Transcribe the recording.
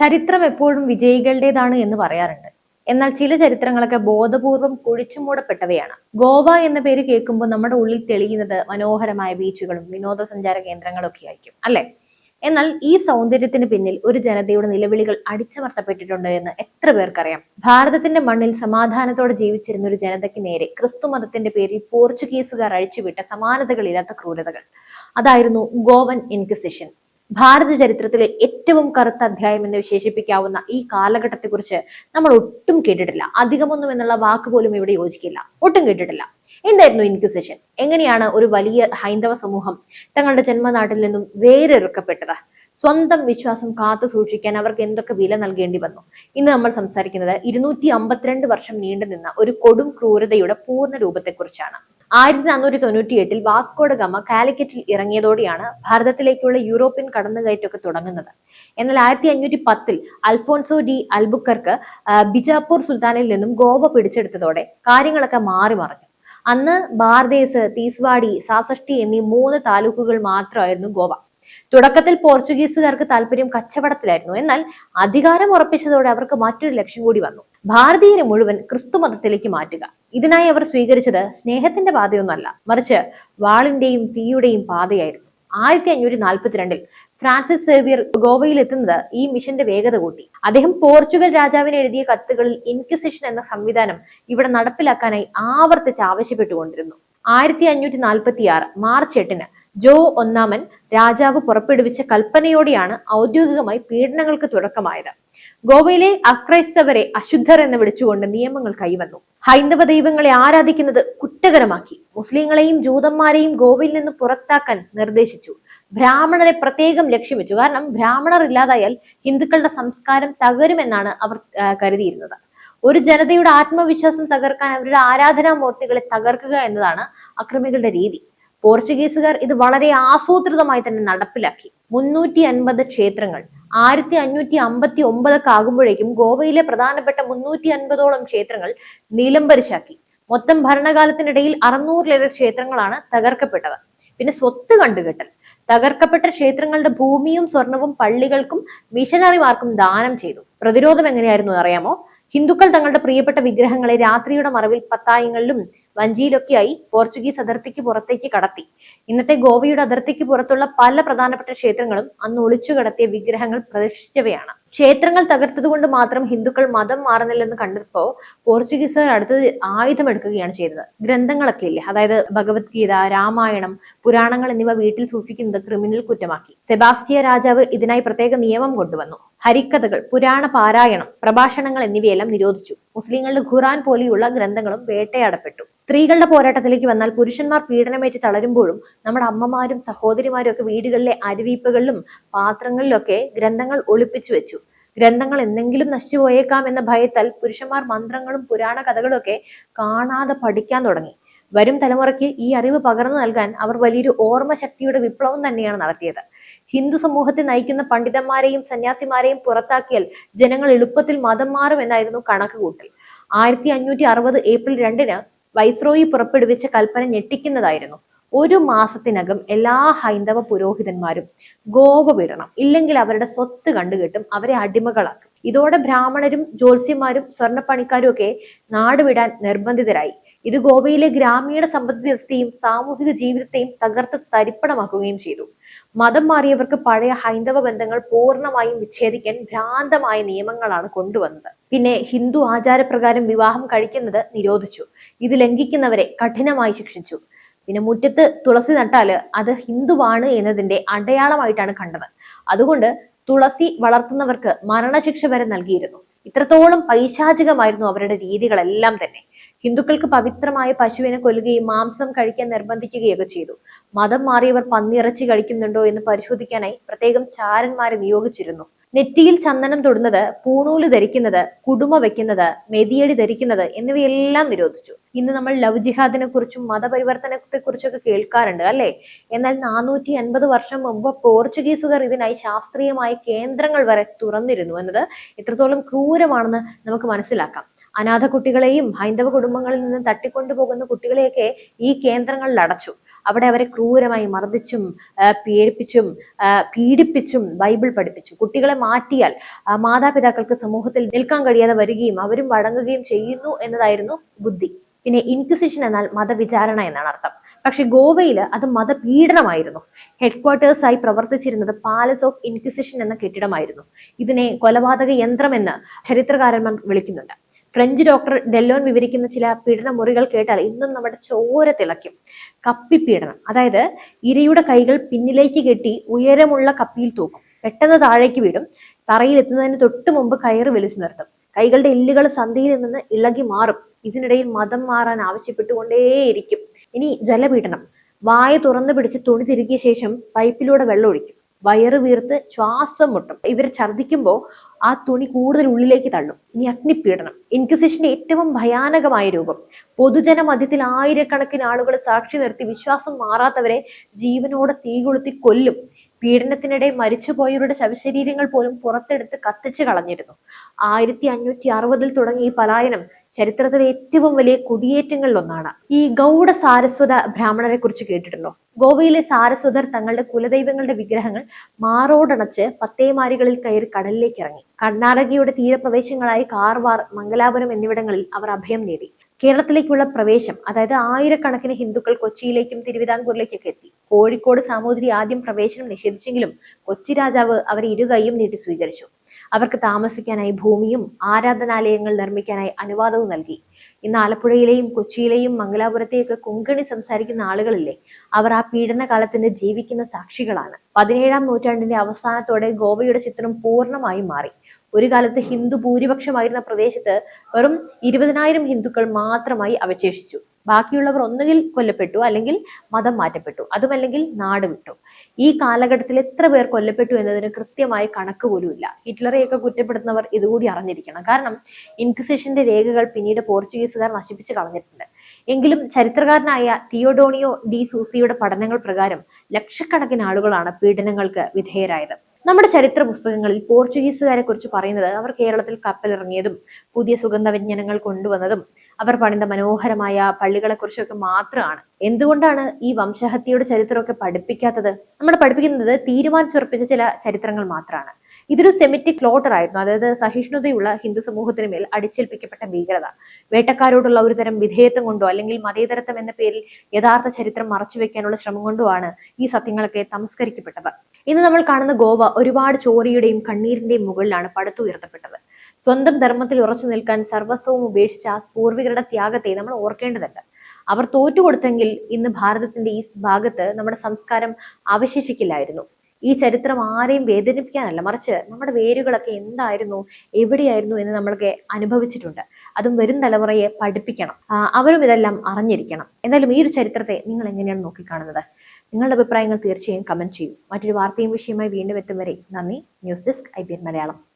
ചരിത്രം എപ്പോഴും വിജയികളുടേതാണ് എന്ന് പറയാറുണ്ട്. എന്നാൽ ചില ചരിത്രങ്ങളൊക്കെ ബോധപൂർവം കുഴിച്ചു മൂടപ്പെട്ടവയാണ്. ഗോവ എന്ന പേര് കേൾക്കുമ്പോൾ നമ്മുടെ ഉള്ളിൽ തെളിയുന്നത് മനോഹരമായ ബീച്ചുകളും വിനോദസഞ്ചാര കേന്ദ്രങ്ങളും ഒക്കെ ആയിരിക്കും അല്ലെ? എന്നാൽ ഈ സൗന്ദര്യത്തിന് പിന്നിൽ ഒരു ജനതയുടെ നിലവിളികൾ അടിച്ചമർത്തപ്പെട്ടിട്ടുണ്ട് എന്ന് എത്ര പേർക്കറിയാം? ഭാരതത്തിന്റെ മണ്ണിൽ സമാധാനത്തോടെ ജീവിച്ചിരുന്ന ഒരു ജനതയ്ക്ക് നേരെ ക്രിസ്തു മതത്തിന്റെ പേരിൽ പോർച്ചുഗീസുകാർ അഴിച്ചുവിട്ട സമാനതകളില്ലാത്ത ക്രൂരതകൾ. അതായിരുന്നു ഗോവൻ ഇൻക്വിസിഷൻ. ഭാരത ചരിത്രത്തിലെ ഏറ്റവും കറുത്ത അധ്യായം എന്ന് വിശേഷിപ്പിക്കാവുന്ന ഈ കാലഘട്ടത്തെക്കുറിച്ച് നമ്മൾ ഒട്ടും കേട്ടിട്ടില്ല. അധികമൊന്നും എന്നുള്ള വാക്ക് പോലും ഇവിടെ യോജിക്കില്ല. ഒട്ടും കേട്ടിട്ടില്ല. എന്തായിരുന്നു ഇൻക്വിസിഷൻ? എങ്ങനെയാണ് ഒരു വലിയ ഹൈന്ദവ സമൂഹം തങ്ങളുടെ ജന്മനാട്ടിൽ നിന്നും വേരൊരുക്കപ്പെട്ടത്? സ്വന്തം വിശ്വാസം കാത്തു സൂക്ഷിക്കാൻ അവർക്ക് എന്തൊക്കെ വില നൽകേണ്ടി വന്നു? ഇന്ന് നമ്മൾ സംസാരിക്കുന്നത് ഇരുന്നൂറ്റി അമ്പത്തിരണ്ട് വർഷം നീണ്ടുനിന്ന ഒരു കൊടും ക്രൂരതയുടെ പൂർണ രൂപത്തെക്കുറിച്ചാണ്. ആയിരത്തി നാനൂറ്റി തൊണ്ണൂറ്റി എട്ടിൽ വാസ്കോഡ ഗമ കാലിക്കറ്റിൽ ഇറങ്ങിയതോടെയാണ് ഭാരതത്തിലേക്കുള്ള യൂറോപ്യൻ കടന്നുകയറ്റമൊക്കെ തുടങ്ങുന്നത്. എന്നാൽ ആയിരത്തി അഞ്ഞൂറ്റി പത്തിൽ അൽഫോൺസോ ഡി അൽബുക്കർക്ക് ബിജാപ്പൂർ സുൽത്താനിൽ നിന്നും ഗോവ പിടിച്ചെടുത്തതോടെ കാര്യങ്ങളൊക്കെ മാറി മറിഞ്ഞു. അന്ന് ബാർദേസ് തീസ്വാടി സാസഷ്ടി എന്നീ മൂന്ന് താലൂക്കുകൾ മാത്രമായിരുന്നു ഗോവ. തുടക്കത്തിൽ പോർച്ചുഗീസുകാർക്ക് താല്പര്യം കച്ചവടത്തിലായിരുന്നു. എന്നാൽ അധികാരം ഉറപ്പിച്ചതോടെ അവർക്ക് മറ്റൊരു ലക്ഷ്യം കൂടി വന്നു. ഭാരതീയരെ മുഴുവൻ ക്രിസ്തു മതത്തിലേക്ക് മാറ്റുക. ഇതിനായി അവർ സ്വീകരിച്ചത് സ്നേഹത്തിന്റെ പാതയൊന്നല്ല മറിച്ച് വാളിന്റെയും തീയുടെയും പാതയായിരുന്നു. ആയിരത്തി അഞ്ഞൂറ്റി നാൽപ്പത്തിരണ്ടിൽ ഫ്രാൻസിസ് സേവിയർ ഗോവയിൽ എത്തുന്നത് ഈ മിഷന്റെ വേഗത കൂട്ടി. അദ്ദേഹം പോർച്ചുഗൽ രാജാവിന് എഴുതിയ കത്തുകളിൽ ഇൻക്വിസിഷൻ എന്ന സംവിധാനം ഇവിടെ നടപ്പിലാക്കാനായി ആവർത്തിച്ച് ആവശ്യപ്പെട്ടുകൊണ്ടിരുന്നു. ആയിരത്തി അഞ്ഞൂറ്റി നാൽപ്പത്തി ആറ് മാർച്ച് എട്ടിന് ജോ ഒന്നാമൻ രാജാവ് പുറപ്പെടുവിച്ച കൽപ്പനയോടെയാണ് ഔദ്യോഗികമായി പീഡനങ്ങൾക്ക് തുടക്കമായത്. ഗോവയിലെ അക്രൈസ്തവരെ അശുദ്ധർ എന്ന് വിളിച്ചുകൊണ്ട് നിയമങ്ങൾ കൈവന്നു. ഹൈന്ദവ ദൈവങ്ങളെ ആരാധിക്കുന്നത് കുറ്റകരമാക്കി. മുസ്ലിങ്ങളെയും ജൂതന്മാരെയും ഗോവയിൽ നിന്ന് പുറത്താക്കാൻ നിർദ്ദേശിച്ചു. ബ്രാഹ്മണരെ പ്രത്യേകം ലക്ഷ്യം വെച്ചു കാരണം ബ്രാഹ്മണർ ഇല്ലാതായാൽ ഹിന്ദുക്കളുടെ സംസ്കാരം തകരുമെന്നാണ് അവർ കരുതിയിരുന്നത്. ഒരു ജനതയുടെ ആത്മവിശ്വാസം തകർക്കാൻ അവരുടെ ആരാധനാമൂർത്തികളെ തകർക്കുക എന്നതാണ് അക്രമികളുടെ രീതി. പോർച്ചുഗീസുകാർ ഇത് വളരെ ആസൂത്രിതമായി തന്നെ നടപ്പിലാക്കി. മുന്നൂറ്റി അൻപത് ക്ഷേത്രങ്ങൾ ആയിരത്തി അഞ്ഞൂറ്റി അമ്പത്തി ഒമ്പതൊക്കെ ആകുമ്പോഴേക്കും ഗോവയിലെ പ്രധാനപ്പെട്ട മുന്നൂറ്റി അൻപതോളം ക്ഷേത്രങ്ങൾ നിലംപരിശാക്കി മൊത്തം ഭരണകാലത്തിനിടയിൽ അറുന്നൂറിലേറെ ക്ഷേത്രങ്ങളാണ് തകർക്കപ്പെട്ടത് പിന്നെ സ്വത്ത് കണ്ടുകെട്ടൽ. തകർക്കപ്പെട്ട ക്ഷേത്രങ്ങളുടെ ഭൂമിയും സ്വർണവും പള്ളികൾക്കും മിഷനറിമാർക്കും ദാനം ചെയ്തു. പ്രതിരോധം എങ്ങനെയായിരുന്നു അറിയാമോ? ഹിന്ദുക്കൾ തങ്ങളുടെ പ്രിയപ്പെട്ട വിഗ്രഹങ്ങളെ രാത്രിയുടെ മറവിൽ പത്തായങ്ങളിലും വഞ്ചിയിലൊക്കെയായി പോർച്ചുഗീസ് അതിർത്തിക്ക് പുറത്തേക്ക് കടത്തി. ഇന്നത്തെ ഗോവയുടെ അതിർത്തിക്ക് പുറത്തുള്ള പല പ്രധാനപ്പെട്ട ക്ഷേത്രങ്ങളും അന്ന് ഒളിച്ചു കടത്തിയ വിഗ്രഹങ്ങൾ പ്രദർശിച്ചവയാണ് ക്ഷേത്രങ്ങൾ തകർത്തതുകൊണ്ട് മാത്രം ഹിന്ദുക്കൾ മതം മാറുന്നില്ലെന്ന് കണ്ടപ്പോ പോർച്ചുഗീസുകാർ അടുത്തത് ആയുധമെടുക്കുകയാണ് ചെയ്തത്. ഗ്രന്ഥങ്ങളൊക്കെ ഇല്ലേ? അതായത് ഭഗവത്ഗീത രാമായണം പുരാണങ്ങൾ എന്നിവ വീട്ടിൽ സൂക്ഷിക്കുന്നത് ക്രിമിനൽ കുറ്റമാക്കി. സെബാസ്റ്റിയ രാജാവ് ഇതിനായി പ്രത്യേക നിയമം കൊണ്ടുവന്നു. ഹരിക്കഥകൾ പുരാണ പാരായണം പ്രഭാഷണങ്ങൾ എന്നിവയെല്ലാം നിരോധിച്ചു. മുസ്ലിങ്ങളുടെ ഖുറാൻ പോലെയുള്ള ഗ്രന്ഥങ്ങളും വേട്ടയാടപ്പെട്ടു. സ്ത്രീകളുടെ പോരാട്ടത്തിലേക്ക് വന്നാൽ പുരുഷന്മാർ പീഡനമേറ്റ് തളരുമ്പോഴും നമ്മുടെ അമ്മമാരും സഹോദരിമാരും ഒക്കെ വീടുകളിലെ അരുവീപ്പുകളിലും പാത്രങ്ങളിലൊക്കെ ഗ്രന്ഥങ്ങൾ ഒളിപ്പിച്ചു വെച്ചു. ഗ്രന്ഥങ്ങൾ എന്തെങ്കിലും നശിച്ചു പോയേക്കാം എന്ന ഭയത്താൽ പുരുഷന്മാർ മന്ത്രങ്ങളും പുരാണ കഥകളും ഒക്കെ കാണാതെ പഠിക്കാൻ തുടങ്ങി. വരും തലമുറയ്ക്ക് ഈ അറിവ് പകർന്നു നൽകാൻ അവർ വലിയൊരു ഓർമ്മ ശക്തിയുടെ വിപ്ലവം തന്നെയാണ് നടത്തിയത്. ഹിന്ദു സമൂഹത്തെ നയിക്കുന്ന പണ്ഡിതന്മാരെയും സന്യാസിമാരെയും പുറത്താക്കിയാൽ ജനങ്ങൾ എളുപ്പത്തിൽ മതം മാറും എന്നായിരുന്നു കണക്കുകൂട്ടൽ. ആയിരത്തി അഞ്ഞൂറ്റി അറുപത് ഏപ്രിൽ രണ്ടിന് വൈസ്രോയി പുറപ്പെടുവിച്ച കൽപ്പന ഞെട്ടിക്കുന്നതായിരുന്നു. ഒരു മാസത്തിനകം എല്ലാ ഹൈന്ദവ പുരോഹിതന്മാരും ഗോവ വിടണം ഇല്ലെങ്കിൽ അവരുടെ സ്വത്ത് കണ്ടുകെട്ടും അവരെ അടിമകളാക്കും. ഇതോടെ ബ്രാഹ്മണരും ജ്യോത്സ്യന്മാരും സ്വർണപ്പണിക്കാരും ഒക്കെ നാടുവിടാൻ നിർബന്ധിതരായി. ഇത് ഗോവയിലെ ഗ്രാമീണ സമ്പദ് വ്യവസ്ഥയും സാമൂഹിക ജീവിതത്തെയും തകർത്ത് തരിപ്പണമാക്കുകയും ചെയ്തു. മതം മാറിയവർക്ക് പഴയ ഹൈന്ദവ ബന്ധങ്ങൾ പൂർണമായും വിച്ഛേദിക്കാൻ ഭ്രാന്തമായ നിയമങ്ങളാണ് കൊണ്ടുവന്നത്. പിന്നെ ഹിന്ദു ആചാരപ്രകാരം വിവാഹം കഴിക്കുന്നത് നിരോധിച്ചു. ഇത് ലംഘിക്കുന്നവരെ കഠിനമായി ശിക്ഷിച്ചു. പിന്നെ മുറ്റത്ത് തുളസി നട്ടാൽ അത് ഹിന്ദുവാണ് എന്നതിന്റെ അടയാളമായിട്ടാണ് കണ്ടത്. അതുകൊണ്ട് തുളസി വളർത്തുന്നവർക്ക് മരണശിക്ഷ വരെ നൽകിയിരുന്നു. ഇത്രത്തോളം പൈശാചികമായിരുന്നു അവരുടെ രീതികളെല്ലാം തന്നെ. ഹിന്ദുക്കൾക്ക് പവിത്രമായ പശുവിനെ കൊല്ലുകയും മാംസം കഴിക്കാൻ നിർബന്ധിക്കുകയൊക്കെ ചെയ്തു. മതം മാറിയവർ പന്നിയിറച്ചി കഴിക്കുന്നുണ്ടോ എന്ന് പരിശോധിക്കാനായി പ്രത്യേകം ചാരന്മാരെ നിയോഗിച്ചിരുന്നു. നെറ്റിയിൽ ചന്ദനം തൊടുന്നത് പൂണൂൽ ധരിക്കുന്നത് കുടുമ വെക്കുന്നത് മെതിയടി ധരിക്കുന്നത് എന്നിവയെല്ലാം നിരോധിച്ചു. ഇന്ന് നമ്മൾ ലവ് ജിഹാദിനെ കുറിച്ചും മതപരിവർത്തനത്തെ കുറിച്ചൊക്കെ കേൾക്കാറുണ്ട് അല്ലെ? എന്നാൽ നാനൂറ്റി അൻപത് വർഷം മുമ്പ് പോർച്ചുഗീസുകാർ ഇതിനായി ശാസ്ത്രീയമായ കേന്ദ്രങ്ങൾ വരെ തുറന്നിരുന്നു എന്നത് എത്രത്തോളം ക്രൂരമാണെന്ന് നമുക്ക് മനസ്സിലാക്കാം. അനാഥ കുട്ടികളെയും ഹൈന്ദവ കുടുംബങ്ങളിൽ നിന്ന് തട്ടിക്കൊണ്ടുപോകുന്ന കുട്ടികളെയൊക്കെ ഈ കേന്ദ്രങ്ങളിൽ അടച്ചു. അവിടെ അവരെ ക്രൂരമായി മർദ്ദിച്ചും പേടിപ്പിച്ചും പീഡിപ്പിച്ചും ബൈബിൾ പഠിപ്പിച്ചു. കുട്ടികളെ മാറ്റിയാൽ മാതാപിതാക്കൾക്ക് സമൂഹത്തിൽ നിൽക്കാൻ കഴിയാതെ വരികയും അവരും വഴങ്ങുകയും ചെയ്യുന്നു എന്നതായിരുന്നു ബുദ്ധി. പിന്നെ ഇൻക്വിസിഷൻ എന്നാൽ മതവിചാരണ എന്നാണ് അർത്ഥം. പക്ഷെ ഗോവയിൽ അത് മതപീഡനമായിരുന്നു. ഹെഡ്ക്വാർട്ടേഴ്സ് ആയി പ്രവർത്തിച്ചിരുന്നത് പാലസ് ഓഫ് ഇൻക്വിസിഷൻ എന്ന കെട്ടിടമായിരുന്നു. ഇതിനെ കൊലപാതക യന്ത്രമെന്ന് ചരിത്രകാരന്മാർ വിളിക്കുന്നുണ്ട്. ഫ്രഞ്ച് ഡോക്ടർ ഡെല്ലോൺ വിവരിക്കുന്ന ചില പീഡന മുറികൾ കേട്ടാൽ ഇന്നും നമ്മുടെ ചോര തിളയ്ക്കും. കപ്പിപ്പീഡനം അതായത് ഇരയുടെ കൈകൾ പിന്നിലേക്ക് കെട്ടി ഉയരമുള്ള കപ്പിയിൽ തൂക്കും. പെട്ടെന്ന് താഴേക്ക് വീടും തറയിൽ എത്തുന്നതിന് തൊട്ട് മുമ്പ് കയറ് വലിച്ചു നിർത്തും. കൈകളുടെ എല്ലുകൾ സന്ധിയിൽ നിന്ന് ഇളകി മാറും. ഇതിനിടയിൽ മതം മാറാൻ ആവശ്യപ്പെട്ടുകൊണ്ടേയിരിക്കും. ഇനി ജലപീഡനം. വായ തുറന്നു പിടിച്ച് തുണി തിരുകിയ ശേഷം പൈപ്പിലൂടെ വെള്ളം ഒഴിക്കും. വയറ് വീർത്ത് ശ്വാസം മുട്ടും. ഇവർ ഛർദ്ദിക്കുമ്പോൾ ആ തുണി കൂടുതൽ ഉള്ളിലേക്ക് തള്ളും. ഇനി അഗ്നിപീഡനം. ഇൻക്വിസിഷന്റെ ഏറ്റവും ഭയാനകമായ രൂപം. പൊതുജന മധ്യത്തിൽ ആയിരക്കണക്കിന് ആളുകൾ സാക്ഷി നിർത്തി വിശ്വാസം മാറാത്തവരെ ജീവനോടെ തീ കൊളുത്തി കൊല്ലും. പീഡനത്തിനിടെ മരിച്ചുപോയവരുടെ ശവശരീരങ്ങൾ പോലും പുറത്തെടുത്ത് കത്തിച്ചു കളഞ്ഞിരുന്നു. ആയിരത്തി അഞ്ഞൂറ്റി അറുപതിൽ തുടങ്ങിയ ഈ പലായനം ചരിത്രത്തിലെ ഏറ്റവും വലിയ കുടിയേറ്റങ്ങളിൽ ഒന്നാണ് ഈ ഗൗഡ സാരസ്വത ബ്രാഹ്മണരെ കുറിച്ച് കേട്ടിട്ടുണ്ടോ? ഗോവയിലെ സാരസ്വതർ തങ്ങളുടെ കുലദൈവങ്ങളുടെ വിഗ്രഹങ്ങൾ മാറോടണച്ച് പത്തേമാരികളിൽ കയറി കടലിലേക്ക് ഇറങ്ങി. കർണാടകയുടെ തീരപ്രദേശങ്ങളായ കാർവാർ മംഗലാപുരം എന്നിവിടങ്ങളിൽ അവർ അഭയം നേടി. കേരളത്തിലേക്കുള്ള പ്രവേശം അതായത് ആയിരക്കണക്കിന് ഹിന്ദുക്കൾ കൊച്ചിയിലേക്കും തിരുവിതാംകൂറിലേക്കൊക്കെ എത്തി. കോഴിക്കോട് സാമൂതിരി ആദ്യം പ്രവേശനം നിഷേധിച്ചെങ്കിലും കൊച്ചി രാജാവ് അവരെ ഇരുകൈയും നീട്ടി സ്വീകരിച്ചു. അവർക്ക് താമസിക്കാനായി ഭൂമിയും ആരാധനാലയങ്ങൾ നിർമ്മിക്കാനായി അനുവാദവും നൽകി. ഇന്ന് ആലപ്പുഴയിലെയും കൊച്ചിയിലെയും മംഗലാപുരത്തെയൊക്കെ കൊങ്കണി സംസാരിക്കുന്ന ആളുകളില്ലേ അവർ ആ പീഡന കാലത്തിന്റെ ജീവിക്കുന്ന സാക്ഷികളാണ്. പതിനേഴാം നൂറ്റാണ്ടിന്റെ അവസാനത്തോടെ ഗോവയുടെ ചിത്രം പൂർണമായും മാറി. ഒരു കാലത്ത് ഹിന്ദു ഭൂരിപക്ഷമായിരുന്ന പ്രദേശത്ത് വെറും ഇരുപതിനായിരം ഹിന്ദുക്കൾ മാത്രമായി അവശേഷിച്ചു. ബാക്കിയുള്ളവർ ഒന്നുകിൽ കൊല്ലപ്പെട്ടു അല്ലെങ്കിൽ മതം മാറ്റപ്പെട്ടു അതുമല്ലെങ്കിൽ നാട് വിട്ടു. ഈ കാലഘട്ടത്തിൽ എത്ര പേർ കൊല്ലപ്പെട്ടു എന്നതിന് കൃത്യമായ കണക്ക് പോലുമില്ല ഹിറ്റ്ലറെയൊക്കെ കുറ്റപ്പെടുത്തുന്നവർ ഇതുകൂടി അറിഞ്ഞിരിക്കണം. കാരണം ഇൻക്വിസിഷന്റെ രേഖകൾ പിന്നീട് പോർച്ചുഗീസുകാർ നശിപ്പിച്ചു കളഞ്ഞിട്ടുണ്ട്. എങ്കിലും ചരിത്രകാരനായ തിയോഡോണിയോ ഡി സൂസിയുടെ പഠനങ്ങൾ പ്രകാരം ലക്ഷക്കണക്കിന് ആളുകളാണ് പീഡനങ്ങൾക്ക് വിധേയരായത്. നമ്മുടെ ചരിത്ര പുസ്തകങ്ങളിൽ പോർച്ചുഗീസുകാരെ കുറിച്ച് പറയുന്നത് അവർ കേരളത്തിൽ കപ്പലിറങ്ങിയതും പുതിയ സുഗന്ധ വ്യഞ്ജനങ്ങൾ കൊണ്ടുവന്നതും അവർ പണിത മനോഹരമായ പള്ളികളെ കുറിച്ചൊക്കെ മാത്രമാണ്. എന്തുകൊണ്ടാണ് ഈ വംശഹത്യയുടെ ചരിത്രമൊക്കെ പഠിപ്പിക്കാത്തത്? നമ്മൾ പഠിപ്പിക്കുന്നത് തീരുമാനിച്ചുറപ്പിച്ച ചില ചരിത്രങ്ങൾ മാത്രമാണ്. ഇതൊരു സെമിറ്റിക് ക്ലോട്ടർ ആയിരുന്നു. അതായത് സഹിഷ്ണുതയുള്ള ഹിന്ദു സമൂഹത്തിന് മേൽ അടിച്ചേൽപ്പിക്കപ്പെട്ട ഭീകരത. വേട്ടക്കാരോടുള്ള ഒരു തരം വിധേയത്വം കൊണ്ടോ അല്ലെങ്കിൽ മതേതരത്വം എന്ന പേരിൽ യഥാർത്ഥ ചരിത്രം മറച്ചുവെക്കാനുള്ള ശ്രമം കൊണ്ടോ ആണ് ഈ സത്യങ്ങളൊക്കെ തമസ്കരിക്കപ്പെട്ടത്. ഇന്ന് നമ്മൾ കാണുന്ന ഗോവ ഒരുപാട് ചോരയുടെയും കണ്ണീരിന്റെയും മുകളിലാണ് പടുത്തുയർത്തപ്പെട്ടത് സ്വന്തം ധർമ്മത്തിൽ ഉറച്ചു നിൽക്കാൻ സർവസ്വവും ഉപേക്ഷിച്ച ആ പൂർവികരുടെ ത്യാഗത്തെ നമ്മൾ ഓർക്കേണ്ടതുണ്ട്. അവർ തോറ്റുകൊടുത്തെങ്കിൽ ഇന്ന് ഭാരതത്തിന്റെ ഈ ഭാഗത്ത് നമ്മുടെ സംസ്കാരം അവശേഷിക്കില്ലായിരുന്നു. ഈ ചരിത്രം ആരെയും വേദനിപ്പിക്കാനല്ല. മറിച്ച് നമ്മുടെ വേരുകളൊക്കെ എന്തായിരുന്നു എവിടെയായിരുന്നു എന്ന് നമ്മളൊക്കെ അനുഭവിച്ചിട്ടുണ്ട്. അതും വരും തലമുറയെ പഠിപ്പിക്കണം. അവരും ഇതെല്ലാം അറിഞ്ഞിരിക്കണം. എന്തായാലും ഈ ഒരു ചരിത്രത്തെ നിങ്ങൾ എങ്ങനെയാണ് നോക്കിക്കാണുന്നത്? നിങ്ങളുടെ അഭിപ്രായങ്ങൾ തീർച്ചയായും കമന്റ് ചെയ്യൂ. മറ്റൊരു വാർത്തയും വിഷയമായി വീണ്ടും എത്തും വരെ നന്ദി. News desk I Malayalam.